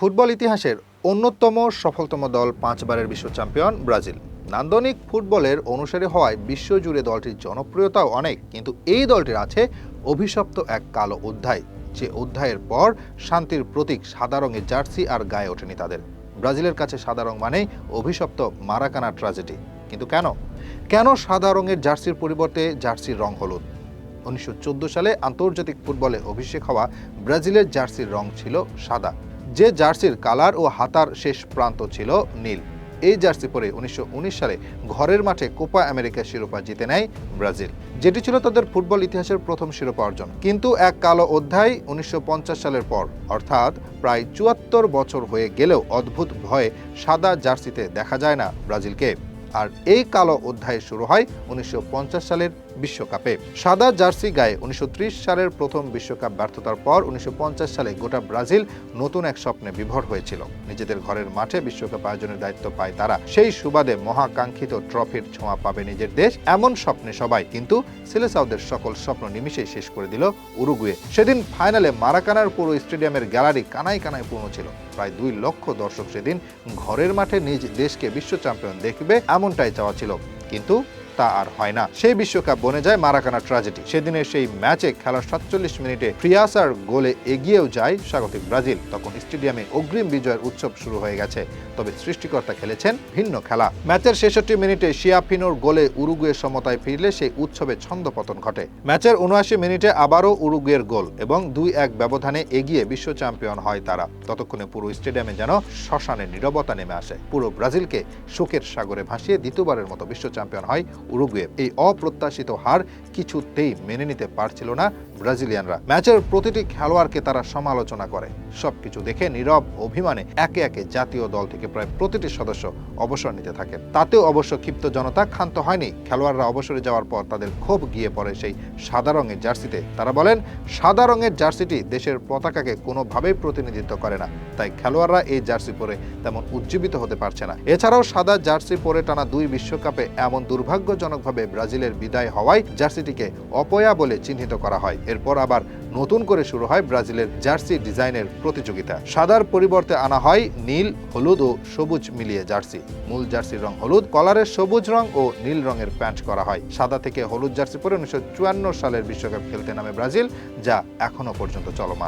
Football ইতিহাসের অন্যতম সফলতম দল পাঁচবারের বিশ্ব চ্যাম্পিয়ন ব্রাজিল। নান্দনিক ফুটবলের অনুসারী হওয়ায় বিশ্বজুড়ে দলটির জনপ্রিয়তাও অনেক, কিন্তু এই দলটির আছে অভিশপ্ত এক কালো অধ্যায়, যে অধ্যায়ের পর শান্তির প্রতীক সাদা রঙের জার্সি আর গায়ে ওঠেনি তাদের। ব্রাজিলের কাছে সাদা রং মানেই অভিশপ্ত মারাকানা ট্র্যাজেডি। কিন্তু কেন? কেন সাদা রঙের জার্সির পরিবর্তে জার্সির রং হলুদ? উনিশশো চোদ্দ সালে আন্তর্জাতিক ফুটবলে অভিষেক হওয়া ব্রাজিলের জার্সির রং ছিল সাদা। যে জার্সির কালার ও হাতার শেষ প্রান্ত ছিল নীল। এই জার্সি পরে উনিশশো উনিশ সালে ঘরের মাঠে কোপা আমেরিকা শিরোপা জিতে নেয় ব্রাজিল। যেটি ছিল তাদের ফুটবল ইতিহাসের প্রথম শিরোপা অর্জন। কিন্তু এক কালো অধ্যায় উনিশশো পঞ্চাশ সালের পর, অর্থাৎ প্রায় চুয়াত্তর বছর হয়ে গেলেও অদ্ভুত ভয়ে সাদা জার্সিতে দেখা যায় না ব্রাজিলকে। আর এই কালো অধ্যায় শুরু হয় উনিশশো পঞ্চাশ সালের বিশ্বকাপে। সাদা জার্সি গায়ে উনিশশো ত্রিশ সালের প্রথম বিশ্বকাপ ব্যর্থতার পর উনিশশো পঞ্চাশ সালে গোটা ব্রাজিল নতুন এক স্বপ্নে বিভোর হয়েছিল। নিজেদের ঘরের মাঠে বিশ্বকাপ আয়োজনের দায়িত্ব পায় তারা। সেই সুবাদে মহাকাঙ্ক্ষিত ট্রফির ছোঁয়া পাবে নিজের দেশ, এমন স্বপ্নে সবাই। কিন্তু সিলেসাউদের সকল স্বপ্ন নিমিশেই শেষ করে দিল উরুগুয়ে। সেদিন ফাইনালে মারাকানার পুরো স্টেডিয়ামের গ্যালারি কানায় কানায় পূর্ণ ছিল। প্রায় দুই লক্ষ দর্শক সেদিন ঘরের মাঠে নিজ দেশকে বিশ্ব চ্যাম্পিয়ন দেখবে, এমনটাই চাওয়া ছিল। কিন্তু তা আর হয় না। সেই বিশ্বকাপ বনে যায় মারাকানা ট্র্যাজেডি। সেদিনের সেই ম্যাচে খেলার সাতচল্লিশ মিনিটে ফ্রিয়াসার গোলে এগিয়েও যায় স্বাগতিক ব্রাজিল। তখন স্টেডিয়ামে অগ্রিম বিজয়ের উৎসব শুরু হয়ে গেছে। তবে সৃষ্টিকর্তা খেলেছেন ভিন্ন খেলা। ম্যাচের ছেষট্টি মিনিটে শিয়াফিনোর গোলে উরুগুয়ের সমতায় ফিরলে সেই উৎসবে ছন্দপতন ঘটে। ম্যাচের উনআশি মিনিটে আবারও উরুগুয়ের গোল এবং দুই এক ব্যবধানে এগিয়ে বিশ্ব চ্যাম্পিয়ন হয় তারা। ততক্ষণে পুরো স্টেডিয়ামে যেন শ্মশানের নীরবতা নেমে আসে। পুরো ব্রাজিলকে শোকের সাগরে ভাসিয়ে দ্বিতীয়বারের মতো বিশ্ব চ্যাম্পিয়ন হয় উরুগুয়ে এই অপ্রত্যাশিত হার কিছুতেই মেনে নিতে পারছিল না ব্রাজিলিয়ানরা। ম্যাচের প্রতিটি খেলোয়াড়কে তারা সমালোচনা করে। সবকিছু দেখে নীরব অভিমানে একে একে জাতীয় দল থেকে প্রায় প্রতিটি সদস্য অবসর নিতে থাকে তাতেও অবশ্য ক্ষিপ্ত জনতা ক্ষান্ত হয়নি। খেলোয়াড়রা অবসরে যাওয়ার পর তাদের ক্ষোভ গিয়ে পড়ে সেই সাদা রঙের জার্সিতে। তারা বলেন, সাদা রঙের জার্সিটি দেশের পতাকাকে কোনোভাবেই প্রতিনিধিত্ব করে না। তাই খেলোয়াড়রা এই জার্সি পরে তেমন উজ্জীবিত হতে পারছে না। এছাড়াও সাদা জার্সি পরে টানা দুই বিশ্বকাপে এমন দুর্ভাগ্যজনকভাবে ব্রাজিলের বিদায় হওয়ায় জার্সিটিকে অপয়া বলে চিহ্নিত করা হয়। এরপর আবার নতুন করে শুরু হয় ব্রাজিলের জার্সি ডিজাইনের প্রতিযোগিতা। সাদার পরিবর্তে আনা হয় নীল, হলুদ ও সবুজ মিলিয়ে জার্সি। মূল জার্সির রং হলুদ, কলারের সবুজ রং ও নীল রঙের প্যান্ট করা হয়। সাদা থেকে হলুদ জার্সি পরে উনিশশো চুয়ান্ন সালের বিশ্বকাপ খেলতে নামে ব্রাজিল, যা এখনও পর্যন্ত চলমান।